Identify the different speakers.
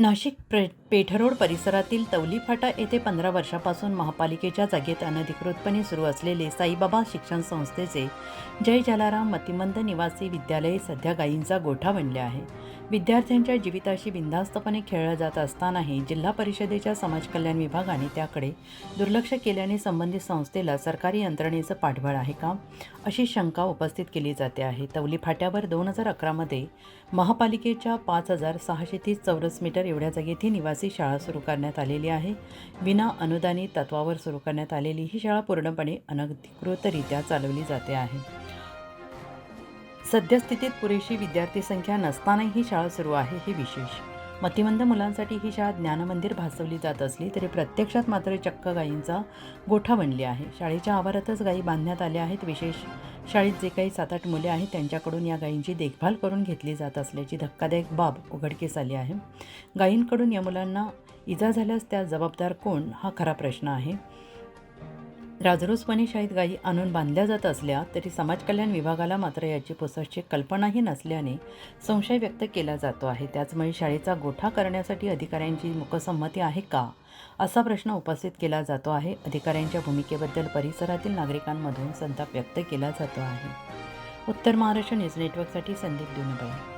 Speaker 1: नाशिक प्रे पेठरोड परिसरातील तवली फाटा येथे पंधरा वर्षापासून महापालिकेच्या जागेत अनधिकृतपणे सुरू असलेले साईबाबा शिक्षण संस्थेचे जय जलाराम मतिमंद निवासी विद्यालय सध्या गायींचा गोठा बनले आहे. विद्यार्थ्यांच्या जीविताशी बिनधास्तपणे खेळलं जात असतानाही जिल्हा परिषदेच्या समाज कल्याण विभागाने त्याकडे दुर्लक्ष केल्याने संबंधित संस्थेला सरकारी यंत्रणेचं पाठबळ आहे का? अशी शंका उपस्थित केली जाते आहे. तवली फाट्यावर दोन हजार अकरामध्ये महापालिकेच्या पाच हजार सहाशे तीस चौरस मीटर एवढ्या जागेत ही निवासी शाळा सुरू करण्यात आलेली आहे. विना अनुदानित तत्वावर सुरू करण्यात आलेली ही शाळा पूर्णपणे अनधिकृतरित्या चालवली जाते आहे. सद्यस्थितीत पुरेशी विद्यार्थी संख्या नसतानाही ही शाळा सुरू आहे हे विशेष. मतिमंद मुलांसाठी ही शाळा ज्ञानमंदिर भासवली जात असली तरी प्रत्यक्षात मात्र चक्क गायींचा गोठा बनली आहे. शाळेच्या आवारातच गायी बांधण्यात आल्या आहेत. विशेष शाळेत जे काही सात आठ मुले आहेत त्यांच्याकडून या गायींची देखभाल करून घेतली जात असल्याची धक्कादायक बाब उघडकीस आली आहे. गायींकडून या मुलांना इजा झाल्यास त्या जबाबदार कोण? हा खरा प्रश्न आहे. राजरोसपणे शाळेत गायी आणून बांधल्या जात असल्या तरी समाजकल्याण विभागाला मात्र याची पुसटची कल्पनाही नसल्याने संशय व्यक्त केला जातो आहे. त्याचमुळे शाळेचा गोठा करण्यासाठी अधिकाऱ्यांची मुकसंमती आहे का? असा प्रश्न उपस्थित केला जातो आहे. अधिकाऱ्यांच्या भूमिकेबद्दल परिसरातील नागरिकांमधून संताप व्यक्त केला जातो आहे. उत्तर महाराष्ट्र न्यूज नेटवर्कसाठी संदीप दुनबाई.